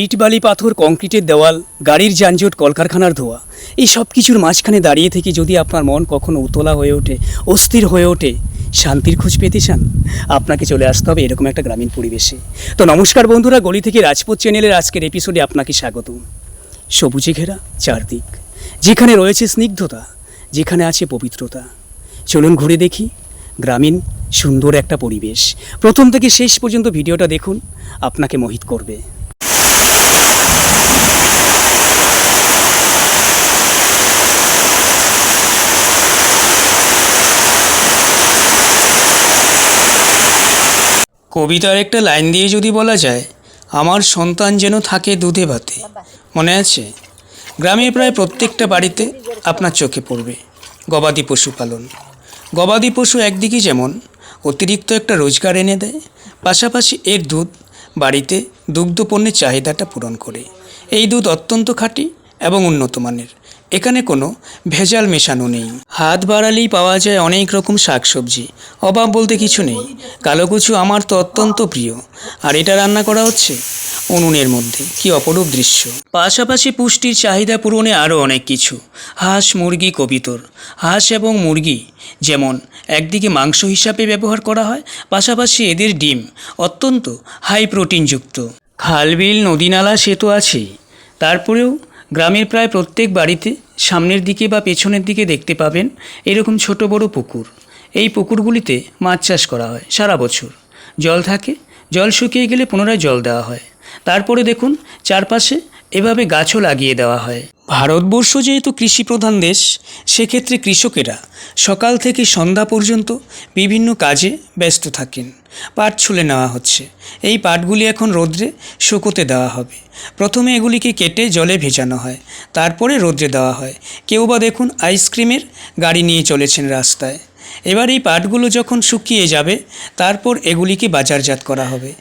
ইট বালি পাথর, কংক্রিটের দেওয়াল, গাড়ির যানজট, কলকারখানার ধোয়া, এই সব কিছুর মাঝখানে দাঁড়িয়ে থেকে যদি আপনার মন কখনো উতলা হয়ে ওঠে, অস্থির হয়ে ওঠে, শান্তির খোঁজ পেতে চান? আপনাকে চলে আসতে হবে এরকম একটা গ্রামীণ পরিবেশে। তো নমস্কার বন্ধুরা, গলি থেকে রাজপথ চ্যানেলের আজকের এপিসোডে আপনাকে স্বাগত সবুজে ঘেরা চারদিক, যেখানে রয়েছে স্নিগ্ধতা, যেখানে আছে পবিত্রতা। চলুন ঘুরে দেখি গ্রামীণ সুন্দর একটা পরিবেশ। প্রথম থেকে শেষ পর্যন্ত ভিডিওটা দেখুন, আপনাকে মোহিত করবে। কবিতার একটা লাইন দিয়ে যদি বলা যায়, আমার সন্তান যেন থাকে দুধে ভাতে। মনে আছে? গ্রামে প্রায় প্রত্যেকটা বাড়িতে আপনার চোখে পড়বে গবাদি পশু পালন। গবাদি পশু একদিকে যেমন অতিরিক্ত একটা রোজগার এনে দেয়, পাশাপাশি এর দুধ বাড়িতে দুগ্ধ পণ্যের চাহিদাটা পূরণ করে। এই দুধ অত্যন্ত খাঁটি এবং উন্নত মানের। এখানে কোনো ভেজাল মেশানো নেই। হাত বাড়ালেই পাওয়া যায় অনেক রকম শাকসবজি। অভাব বলতে কিছু নেই। কালোকুচু আমার তো অত্যন্ত প্রিয়। আর এটা রান্না করা হচ্ছে উনুনের মধ্যে। কি অপরূপ দৃশ্য। পাশাপাশি পুষ্টির চাহিদা পূরণে আরও অনেক কিছু। হাঁস, মুরগি, কবিতর। হাঁস এবং মুরগি যেমন একদিকে মাংস হিসাবে ব্যবহার করা হয়, পাশাপাশি এদের ডিম অত্যন্ত হাই প্রোটিনযুক্ত। খালবিল নদীনালা সে তো আছেই। তারপরেও গ্রামের প্রায় প্রত্যেক বাড়িতে সামনের দিকে বা পেছনের দিকে দেখতে পাবেন এরকম ছোট বড় পুকুর। এই পুকুরগুলিতে মাছ চাষ করা হয় সারা বছর। জল থাকে, জল শুকিয়ে গেলে পুনরায় জল দেওয়া হয়। তারপরে দেখুন, চারপাশে এভাবে গাছও লাগিয়ে দেওয়া হয়। ভারতবর্ষ যেহেতু কৃষি প্রধান দেশ, সেক্ষেত্রে কৃষকেরা সকাল থেকে সন্ধ্যা পর্যন্ত বিভিন্ন কাজে ব্যস্ত থাকেন। পাট ছুলে নেওয়া হচ্ছে। এই পাটগুলি এখন রোদ্রে শুকোতে দেওয়া হবে। প্রথমে এগুলিকে কেটে জলে ভেজানো হয়। তারপরে রোদ্রে দেওয়া হয়। কেউ বা দেখুন আইসক্রিমের গাড়ি নিয়ে চলেছেন রাস্তায়। এবার এই পাটগুলো যখন শুকিয়ে যাবে, তারপর এগুলিকে বাজারজাত করা হবে।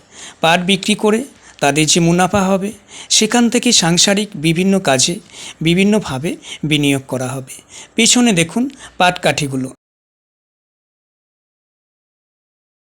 পাট বিক্রি করে তাদের যে মুনাফা হবে, সেখান থেকে সাংসারিক বিভিন্ন কাজে বিভিন্নভাবে বিনিয়োগ করা হবে। পেছনে দেখুন পাটকাঠিগুলো।